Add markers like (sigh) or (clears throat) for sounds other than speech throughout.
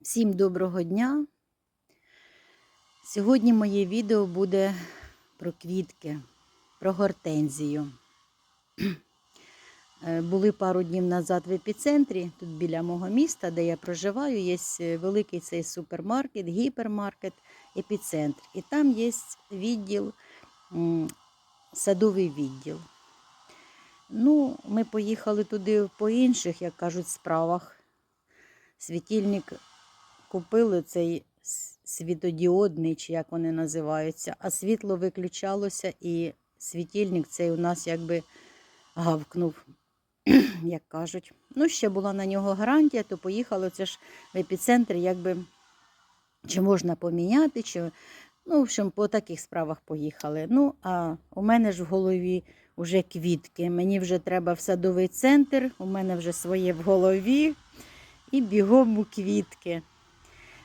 Всім доброго дня. Сьогодні моє відео буде про квітки, про гортензію. (clears throat) Е, Були пару днів назад в епіцентрі, тут біля мого міста, де я проживаю, є великий цей супермаркет, гіпермаркет, епіцентр. І там є відділ, садовий відділ. Ну, ми поїхали туди по інших, як кажуть, справах. Світильник купили цей світодіодний, чи як вони називаються, а світло виключалося, і світильник цей у нас якби гавкнув, (clears throat) як кажуть. Ну, ще була на нього гарантія, то поїхали це ж в епіцентр, якби чи можна поміняти, чи ну, в общем, по таких справах поїхали. Ну, а у мене ж в голові вже квітки. Мені вже треба в садовий центр, у мене вже своє в голові і бігом у квітки.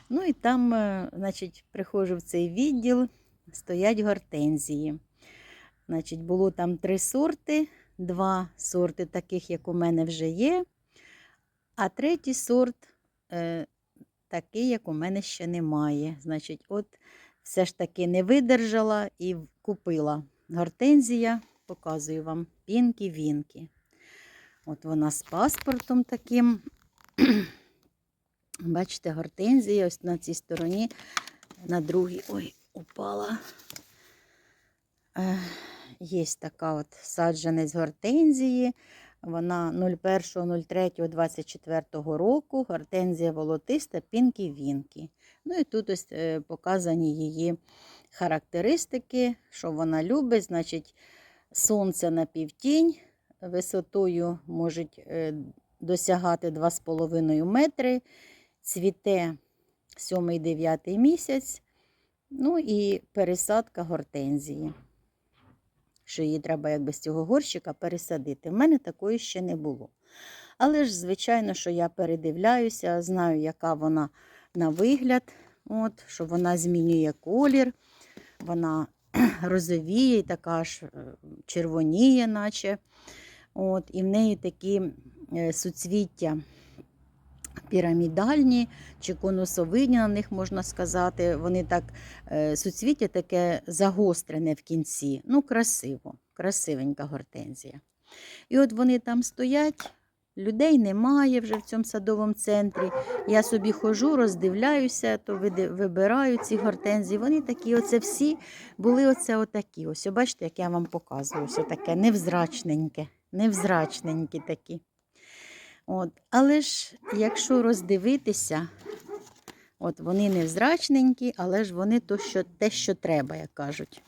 Ну і там, е, значить, приходжу в цей відділ, стоять гортензії. Значить, було там три сорти, два сорти таких, як у мене вже є, а третій сорт е, такий, як у мене ще немає. Значить, от все ж таки не видержала і купила гортензія, показую вам, пінки-вінки. От вона з паспортом таким. Бачите, гортензія ось на цій стороні, на другій. Ой, упала. Е, Є така от саджанець гортензії. Вона 01.03.24 року. Гортензія волотиста, пінкі-вінкі. Ну і тут ось е, показані її характеристики, що вона любить. Значить, сонце на півтінь, висотою можуть е, досягати 2,5 метри цвіте 7-9 місяць, ну і пересадка гортензії. Що її треба якби з цього горщика пересадити. В мене такої ще не було. Але ж, звичайно, що я передивляюся, знаю, яка вона на вигляд, от, що вона змінює колір, вона (clears throat) розовіє, така аж е, червоніє, наче. От, і в неї такі е, суцвіття пірамідальні чи конусовидні на них можна сказати. Вони так, е, суцвіття таке загострене в кінці. Ну, красиво, красивенька гортензія. І от вони там стоять, людей немає вже в цьому садовому центрі. Я собі хожу, роздивляюся, то вибираю ці гортензії. Вони такі, оце всі були оце отакі. Ось, бачите, як я вам показую, ось таке невзрачненьке, невзрачненькі такі. От. Але ж, якщо роздивитися, от вони невзрачненькі, але ж вони то, що, те, що треба, як кажуть.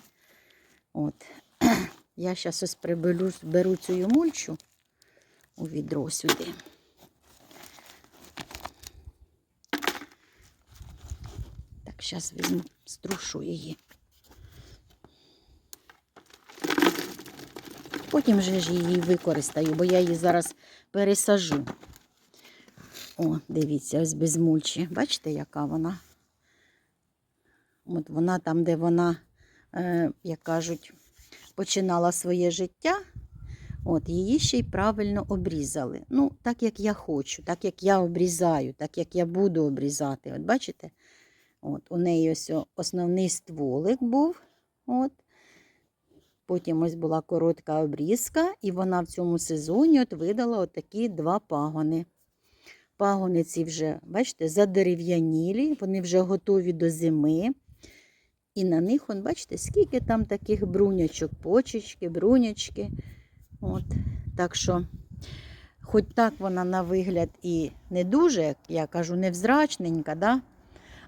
От. (clears throat) Я зараз ось приберу беру цю мульчу у відро сюди. Так, зараз візьму, струшу її. Потім вже ж її використаю, бо я її зараз пересажу. О, дивіться, ось без мульчі. Бачите, яка вона? От вона там, де вона, е, як кажуть, починала своє життя. От, її ще й правильно обрізали. Ну, так як я хочу, так як я обрізаю, так як я буду обрізати. От бачите? От, у неї ось основний стволик був. От. Потім ось була коротка обрізка, і вона в цьому сезоні от видала отакі два пагони. Пагони ці вже, бачите, задерев'янілі, вони вже готові до зими. І на них, он, бачите, скільки там таких брунячок, почечки, брунячки. От. Так що, хоч так вона на вигляд і не дуже, як я кажу, невзрачненька, да?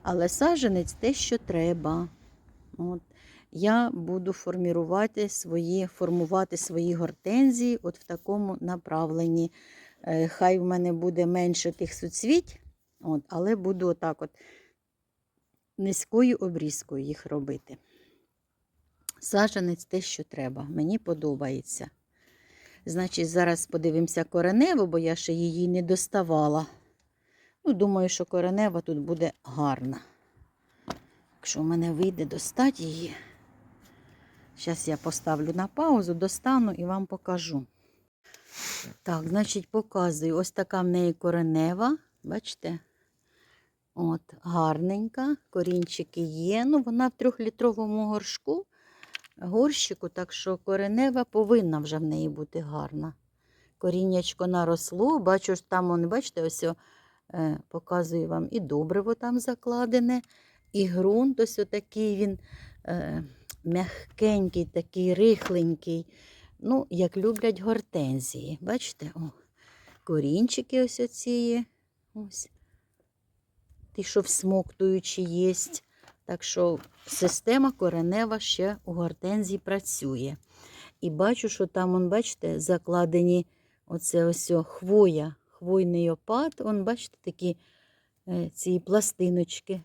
але саженець те, що треба. От я буду формувати свої, формувати свої гортензії от в такому направленні. Е, Хай в мене буде менше тих суцвіть, от, але буду отак от низькою обрізкою їх робити. Саженець те, що треба. Мені подобається. Значить, зараз подивимося кореневу, бо я ще її не доставала. Ну, думаю, що коренева тут буде гарна. Якщо в мене вийде достати її. Зараз я поставлю на паузу, достану і вам покажу. Так, значить, показую. Ось така в неї коренева. Бачите? От, гарненька, корінчики є. Ну, вона в трьохлітровому горшку, горщику, так що коренева повинна вже в неї бути гарна. Коріннячко наросло, бачу, ж там, он, бачите, ось е, показую вам і добриво там закладене, і ґрунт ось такий він е, м'ягкенький, такий рихленький. Ну, як люблять гортензії. Бачите? О, корінчики ось оці. Ось. Ті, що всмоктуючі є. Так що система коренева ще у гортензії працює. І бачу, що там, он, бачите, закладені оце ось хвоя, хвойний опад. Он, бачите, такі е, ці пластиночки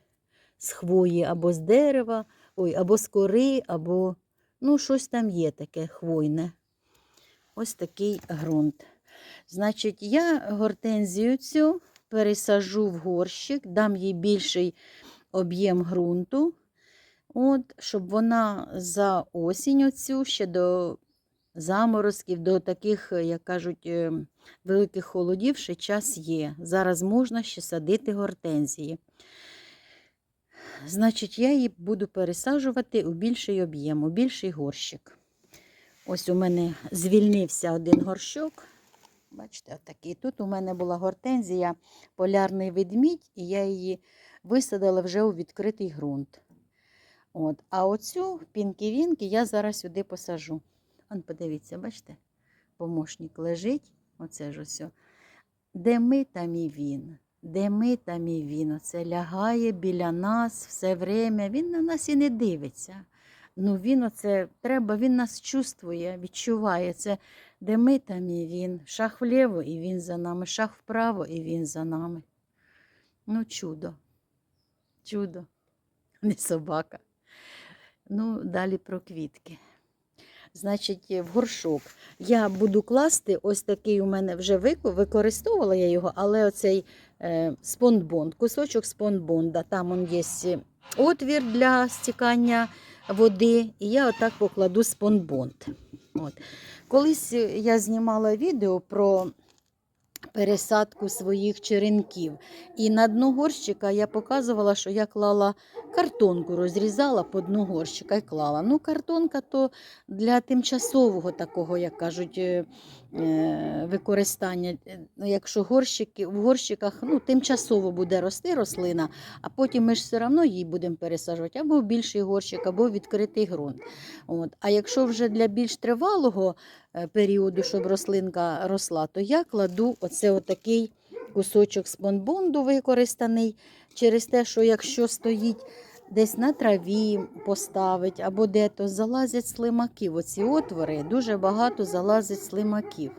з хвої або з дерева, ой, або з кори, або ну, щось там є таке хвойне. Ось такий ґрунт. Значить, я гортензію цю пересажу в горщик, дам їй більший об'єм ґрунту, от, щоб вона за осінь оцю ще до заморозків, до таких, як кажуть, е, великих холодів ще час є. Зараз можна ще садити гортензії. Значить, я її буду пересаджувати у більший об'єм, у більший горщик. Ось у мене звільнився один горщок. Бачите, отакий. Тут у мене була гортензія полярний ведмідь, і я її висадила вже у відкритий ґрунт. От. А оцю пінкі-вінки я зараз сюди посажу. Он, подивіться, бачите, помощник лежить. Оце ж ось. Де ми, там і він. Де ми, там і він. Оце лягає біля нас все время. Він на нас і не дивиться. Ну він оце треба, він нас чувствує, відчуває це, де ми там і він. Шах вліво і він за нами, шах вправо і він за нами. Ну, чудо. Чудо, (laughs) не собака. Ну, далі про квітки. Значить, в горшок я буду класти ось такий у мене вже використовувала я його, але оцей е, спонбонд, кусочок спонбонда. Там он є отвір для стікання води, і я отак покладу спонбонд. От. Колись я знімала відео про пересадку своїх черенків. І на дно горщика я показувала, що я клала картонку, розрізала по дну горщика і клала. Ну, картонка то для тимчасового такого, як кажуть, е, е, використання. Ну, якщо горщики, в горщиках ну, тимчасово буде рости рослина, а потім ми ж все одно її будемо пересаджувати або в більший горщик, або в відкритий ґрунт. От. А якщо вже для більш тривалого періоду, щоб рослинка росла, то я кладу оце отакий кусочок спонбонду використаний через те, що якщо стоїть десь на траві поставить або де то залазять слимаки. Оці отвори дуже багато залазить слимаків.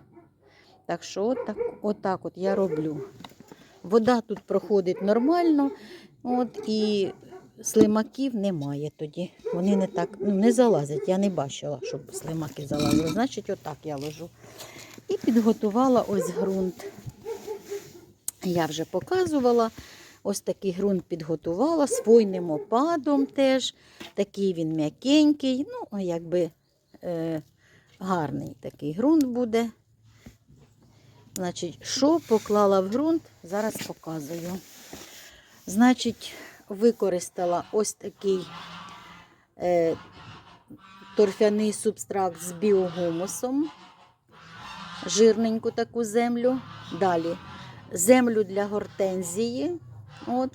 Так що отак, отак от я роблю. Вода тут проходить нормально, от, і слимаків немає тоді. Вони не так ну, не залазять. Я не бачила, щоб слимаки залазили. Значить, отак я ложу. І підготувала ось ґрунт. Я вже показувала. Ось такий ґрунт підготувала з хвойним опадом теж. Такий він м'якенький, ну, якби е, гарний такий ґрунт буде. Значить, що поклала в ґрунт, зараз показую. Значить, використала ось такий е, торфяний субстракт з біогумусом, жирненьку таку землю. Далі землю для гортензії. От,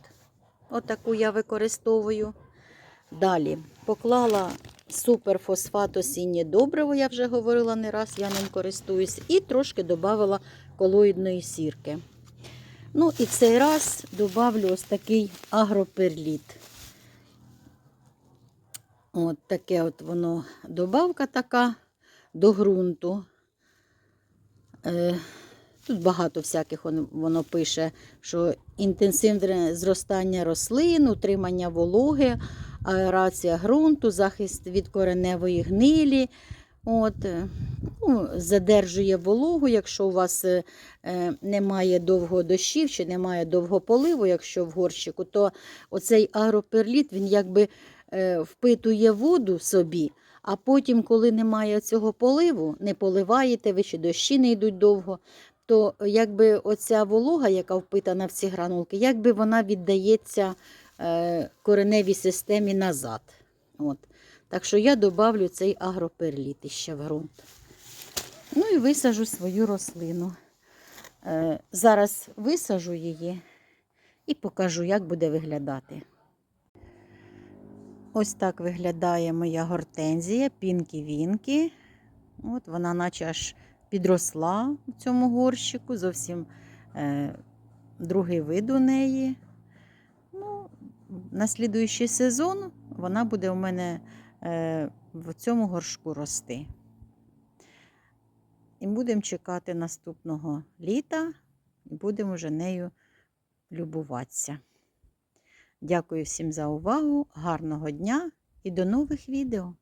от таку я використовую. Далі поклала суперфосфат осіннє добриво, я вже говорила не раз, я ним користуюсь, і трошки додавала колоїдної сірки. Ну і цей раз додавлю ось такий агроперліт. От таке от воно добавка така до ґрунту. Е, Тут багато всяких воно, воно пише, що інтенсивне зростання рослин, утримання вологи, аерація ґрунту, захист від кореневої гнилі. От, е, ну, задержує вологу, якщо у вас е, е, немає довго дощів чи немає довго поливу, якщо в горщику, то оцей агроперліт він якби е, впитує воду собі, а потім, коли немає цього поливу, не поливаєте ви чи дощі не йдуть довго, то якби оця волога, яка впитана в ці гранулки, якби вона віддається е, кореневій системі назад. От. Так що я добавлю цей агроперліт іще в ґрунт. Ну і висажу свою рослину. Е, зараз висажу її і покажу, як буде виглядати. Ось так виглядає моя гортензія, пінкі-вінкі. От вона наче аж підросла в цьому горщику, зовсім е, другий вид у неї. Ну, на слідуючий сезон вона буде у мене в цьому горшку рости. І будемо чекати наступного літа і будемо вже нею любуватися. Дякую всім за увагу, гарного дня і до нових відео!